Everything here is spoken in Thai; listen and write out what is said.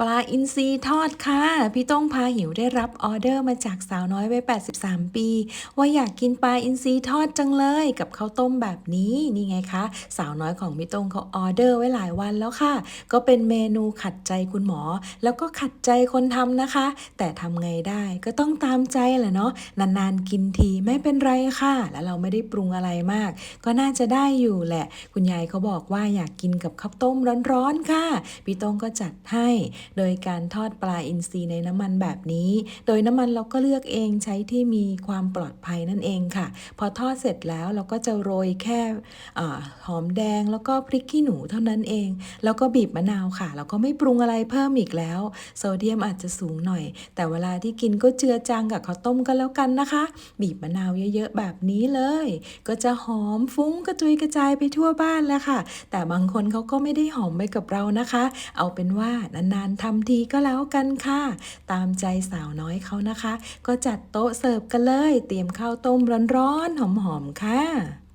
ปลาอินทรีทอดค่ะ พี่ต้องพาหิวได้รับออเดอร์มาจากสาวน้อยวัย 83 ปี ว่าอยากกินปลาอินทรีทอดจังเลยกับข้าวต้มแบบนี้นี่ไงคะสาวน้อยของพี่ต้องเขาออเดอร์ไว้หลายวันแล้วค่ะ ก็เป็นเมนูขัดใจคุณหมอ แล้วก็ขัดใจคนทำนะคะ แต่ทำไงได้ก็ต้องตามใจแหละเนาะนานๆกินทีไม่เป็นไรค่ะ แล้วเราไม่ได้ปรุงอะไรมาก ก็น่าจะได้อยู่แหละ คุณยายเขาบอกว่าอยากกินกับข้าวต้มร้อนๆค่ะพี่ต้องก็จัดให้โดยการทอดปลาอินทรีในน้ำมันแบบนี้ โดยน้ำมันเราก็เลือกเองใช้ที่มีความปลอดภัยนั่นเองค่ะ พอทอดเสร็จแล้วเราก็จะโรยแค่อหอมแดงแล้วก็พริกขี้หนูเท่านั้นเอง แล้วก็บีบมะนาวค่ะ แล้วก็ไม่ปรุงอะไรเพิ่มอีกแล้ว โซเดียมอาจจะสูงหน่อย แต่เวลาที่กินก็เจือจางกับข้าวต้มกันแล้วกันนะคะ บีบมะนาวเยอะๆแบบนี้เลย ก็จะหอมฟุ้งกระจุยกระจายไปทั่วบ้านแล้วค่ะ แต่บางคนเขาก็ไม่ได้หอมไปกับเรานะคะ เอาเป็นว่านานๆทำทีก็แล้วกันค่ะ ตามใจสาวน้อยเขานะคะ ก็จัดโต๊ะเสิร์ฟกันเลย เตรียมข้าวต้มร้อนๆหอมๆค่ะ